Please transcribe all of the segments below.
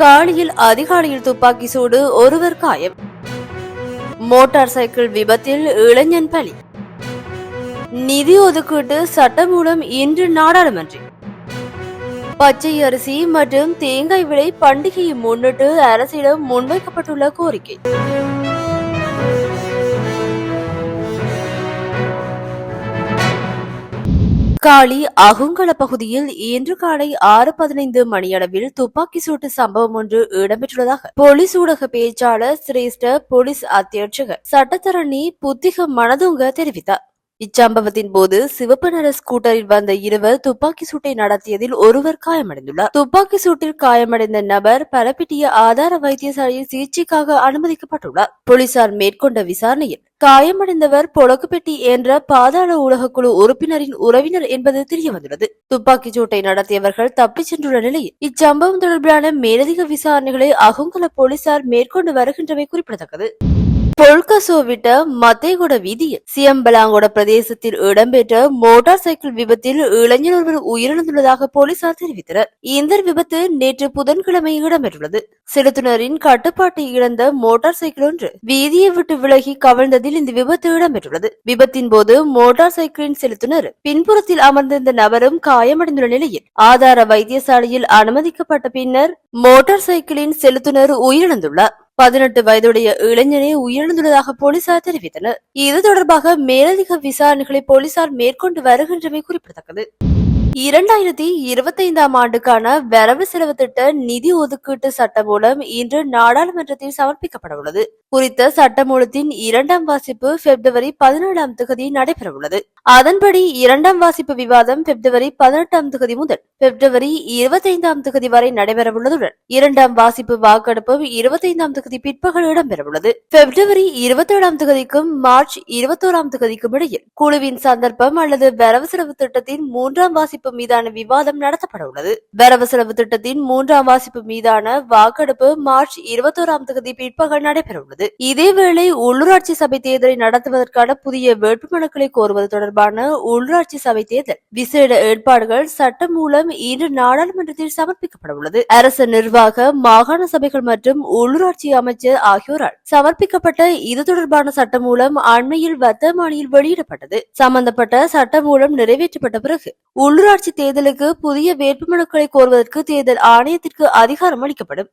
காலியில் அதிகாலையில் துப்பாக்கி சூடு ஒருவர் காயம். மோட்டார் சைக்கிள் விபத்தில் இளைஞன் பலி. நிதி ஒதுக்கீட்டு சட்டமூலம் இன்று நாடாளுமன்றம் பச்சை அரிசி மற்றும் தேங்காய் விலை பண்டிகையை முன்னிட்டு அரசிடம் முன்வைக்கப்பட்டுள்ள கோரிக்கை. காலி அகுங்கல பகுதியில் இன்று காலை ஆறு பதினைந்து மணியளவில் துப்பாக்கி சூட்டு சம்பவம் ஒன்று இடம்பெற்றுள்ளதாக போலீஸ் ஊடக பேச்சாளர் சிரேஷ்ட போலீஸ் அத்தியட்சகர் சட்டத்தரணி புத்திக மனதுங்க தெரிவித்தார். இச்சம்பவத்தின் போது சிவப்பு நிற ஸ்கூட்டரில் வந்த இருவர் துப்பாக்கி சூட்டை நடத்தியதில் ஒருவர் காயமடைந்துள்ளார். துப்பாக்கி சூட்டில் காயமடைந்த நபர் பரப்பிட்டிய ஆதார வைத்தியசாலையில் சிகிச்சைக்காக அனுமதிக்கப்பட்டுள்ளார். போலீசார் மேற்கொண்ட விசாரணையில் காயமடைந்தவர் பொழக்குப்பெட்டி என்ற பாதாள உலகக்குழு உறுப்பினரின் உறவினர் என்பது தெரியவந்துள்ளது. துப்பாக்கிச் சூட்டை நடத்தியவர்கள் தப்பிச் சென்றுள்ள நிலையில் இச்சம்பவம் தொடர்பிலான மேலதிக விசாரணைகளை அகுங்கல போலீசார் மேற்கொண்டு வருகின்றமை குறிப்பிடத்தக்கது. பொல்கசோவிட்ட மத்தேகுட வீதியில் சியம்பலாங்கோட பிரதேசத்தில் இடம்பெற்ற மோட்டார் சைக்கிள் விபத்தில் இளைஞர் ஒருவர் உயிரிழந்துள்ளதாக போலீசார் தெரிவித்தனர். இந்த விபத்து நேற்று புதன்கிழமை இடம்பெற்றுள்ளது. செலுத்துனரின் கட்டுப்பாட்டை இழந்த மோட்டார் சைக்கிள் ஒன்று வீதியை விட்டு விலகி கவிழ்ந்ததில் இந்த விபத்து இடம்பெற்றுள்ளது. விபத்தின் போது மோட்டார் சைக்கிளின் செலுத்துனர் பின்புறத்தில் அமர்ந்திருந்த நபரும் காயமடைந்துள்ள நிலையில் ஆதார வைத்தியசாலையில் அனுமதிக்கப்பட்ட பின்னர் மோட்டார் சைக்கிளின் செலுத்துனர் உயிரிழந்துள்ளார். பதினெட்டு வயதுடைய இளைஞனை உயிரிழந்துள்ளதாக போலீசார் தெரிவித்தனர். இது தொடர்பாக மேலதிக விசாரணைகளை போலீசார் மேற்கொண்டு வருகின்றமை குறிப்பிடத்தக்கது. இரண்டாயிரத்தி இருபத்தைந்தாம் ஆண்டுக்கான வரவு செலவு திட்ட நிதி ஒதுக்கீட்டு சட்டமூலம் இன்று நாடாளுமன்றத்தில் சமர்ப்பிக்கப்பட உள்ளது குறித்த சட்டமூலத்தின் இரண்டாம் வாசிப்பு பிப்ரவரி பதினேழாம் தேதி நடைபெறவுள்ளது. அதன்படி இரண்டாம் வாசிப்பு விவாதம் பிப்ரவரி பதினெட்டாம் தேதி முதல் பிப்ரவரி இருபத்தைந்தாம் தேதி வரை நடைபெறவுள்ளதுடன் இரண்டாம் வாசிப்பு வாக்கெடுப்பு இருபத்தைந்தாம் தேதி பிற்பகல் இடம்பெறவுள்ளது. பிப்ரவரி இருபத்தேழாம் தேதிக்கும் மார்ச் இருபத்தோராம் தேதிக்கும் இடையில் குழுவின் சந்தர்ப்பம் அல்லது வரவு செலவு திட்டத்தின் மூன்றாம் வாசிப்பு மீதான விவாதம் நடத்தப்பட உள்ளது. வரவு செலவு திட்டத்தின் மூன்றாம் வாசிப்பு மீதான வாக்கெடுப்பு மார்ச் இருபத்தோராம் தேதி பிற்பகல் நடைபெற உள்ளது. இதேவேளை உள்ளூராட்சி சபை தேர்தலை நடத்துவதற்கான புதிய வேட்புமனுக்களை கோருவது தொடர்பான உள்ளூராட்சி சபை தேர்தல் விசேட ஏற்பாடுகள் சட்டம் மூலம் இன்று நாடாளுமன்றத்தில் சமர்ப்பிக்கப்பட உள்ளது. அரசு நிர்வாக மாகாண சபைகள் மற்றும் உள்ளூராட்சி அமைச்சர் ஆகியோரால் சமர்ப்பிக்கப்பட்ட இது தொடர்பான சட்டம் மூலம் அண்மையில் வர்த்தமானியில் வெளியிடப்பட்டது. சம்பந்தப்பட்ட சட்டம் மூலம் நிறைவேற்றப்பட்ட பிறகு உள்ளூராட்சி தேர்தலுக்கு புதிய வேட்புமனுக்களை கோருவதற்கு தேர்தல் ஆணையத்திற்கு அதிகாரம் அளிக்கப்படும்.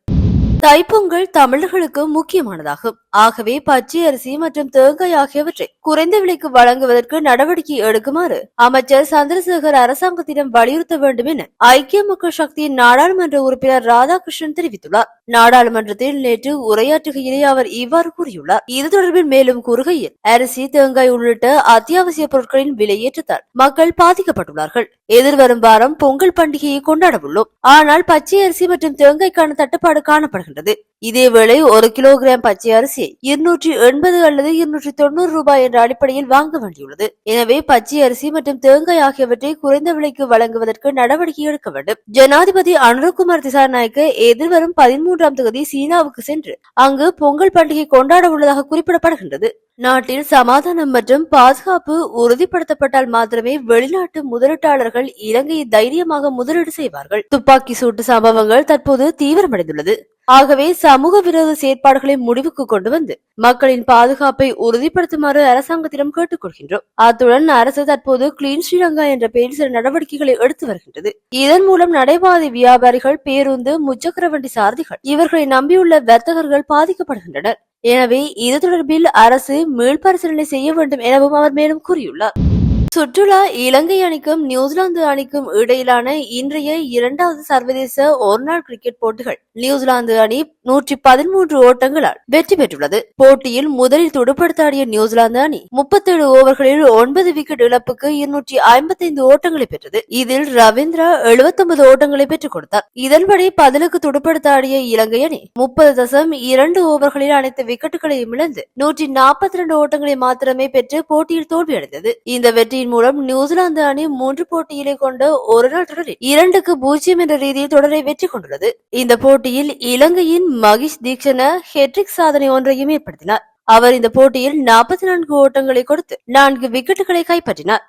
தைப்பொங்கல் தமிழர்களுக்கு முக்கியமானதாகும். ஆகவே பச்சை அரிசி மற்றும் தேங்காய் ஆகியவற்றை குறைந்த விலைக்கு வழங்குவதற்கு நடவடிக்கை எடுக்குமாறு அமைச்சர் சந்திரசேகர் அரசாங்கத்திடம் வலியுறுத்த வேண்டும் என ஐக்கிய மக்கள் சக்தியின் நாடாளுமன்ற உறுப்பினர் ராதாகிருஷ்ணன் தெரிவித்துள்ளார். நாடாளுமன்றத்தில் நேற்று உரையாற்றுகையிலே அவர் இவ்வாறு கூறியுள்ளார். இது தொடர்பில் மேலும் கூறுகையில் அரிசி தேங்காய் உள்ளிட்ட அத்தியாவசிய பொருட்களின் விலையேற்றத்தால் மக்கள் பாதிக்கப்பட்டுள்ளார்கள். எதிர்வரும் வாரம் பொங்கல் பண்டிகையை கொண்டாட உள்ளோம் ஆனால் பச்சை அரிசி மற்றும் தேங்காய்க்கான தட்டுப்பாடு காணப்படுகின்றது. இதேவேளை ஒரு கிலோகிராம் பச்சை அரிசியை இருநூற்றி எண்பது அல்லது இருநூற்றி தொண்ணூறு ரூபாய் என்ற அடிப்படையில் வாங்க வேண்டியுள்ளது. எனவே பச்சை அரிசி மற்றும் தேங்காய் ஆகியவற்றை குறைந்த விலைக்கு வழங்குவதற்கு நடவடிக்கை எடுக்க வேண்டும். ஜனாதிபதி அனுரகுமார் திசாநாயக்க எதிர்வரும் பதிமூன்றாம் தொகுதி சீனாவுக்கு சென்று அங்கு பொங்கல் பண்டிகை கொண்டாட உள்ளதாக குறிப்பிடப்படுகின்றது. நாட்டில் சமாதானம் மற்றும் பாதுகாப்பு உறுதிப்படுத்தப்பட்டால் மாத்திரமே வெளிநாட்டு முதலீட்டாளர்கள் இலங்கையை தைரியமாக முதலீடு செய்வார்கள். துப்பாக்கி சூட்டு சம்பவங்கள் தற்போது தீவிரமடைந்துள்ளது. ஆகவே சமூக விரோத செயற்பாடுகளை முடிவுக்கு கொண்டு வந்து மக்களின் பாதுகாப்பை உறுதிப்படுத்துமாறு அரசாங்கத்திடம் கேட்டுக்கொள்கின்றோம். அத்துடன் அரசு தற்போது கிளீன் ஸ்ரீலங்கா என்ற பெயரில் சில நடவடிக்கைகளை எடுத்து வருகின்றது. இதன் மூலம் நடைபாதை வியாபாரிகள் பேருந்து முச்சக்கர வண்டி சாரதிகள் இவர்களை நம்பியுள்ள வர்த்தகர்கள் பாதிக்கப்படுகின்றனர். எனவே இது தொடர்பில் அரசு மீள்பரிசீலனை செய்ய வேண்டும் எனவும் அவர் மேலும் கூறியுள்ளார். சுற்றுலா இலங்கை அணிக்கும் நியூசிலாந்து அணிக்கும் இடையிலான இன்றைய இரண்டாவது சர்வதேச ஒருநாள் கிரிக்கெட் போட்டிகள். நியூசிலாந்து அணி நூற்றி பதிமூன்று ஓட்டங்களால் வெற்றி பெற்றுள்ளது. போட்டியில் முதலில் துடுப்படுத்தாடிய நியூசிலாந்து அணி முப்பத்தேழு ஓவர்களில் ஒன்பது விக்கெட் இழப்புக்கு இருநூற்றி ஐம்பத்தைந்து ஓட்டங்களை பெற்றது. இதில் ரவீந்திரா எழுபத்தொன்பது ஓட்டங்களை பெற்றுக் கொடுத்தார். இதன்படி பதிலுக்கு துடுப்படுத்தாடிய இலங்கை அணி முப்பது தசம் இரண்டு ஓவர்களில் அனைத்து விக்கெட்டுகளையும் இழந்து நூற்றி நாற்பத்தி இரண்டு ஓட்டங்களை மாத்திரமே பெற்று போட்டியில் தோல்வியடைந்தது. இந்த வெற்றி வெற்றியின் மூலம் நியூசிலாந்து அணி மூன்று போட்டியிலே கொண்ட ஒருநாள் தொடரில் இரண்டுக்கு பூஜ்ஜியம் என்ற ரீதியில் தொடரை வெற்றி கொண்டுள்ளது. இந்த போட்டியில் இலங்கையின் மகிஷ் தீக்ஷண ஹெட்ரிக் சாதனை ஒன்றையும் ஏற்படுத்தினார். அவர் இந்த போட்டியில் நாற்பத்தி நான்கு ஓட்டங்களை கொடுத்து நான்கு விக்கெட்டுகளை கைப்பற்றினார்.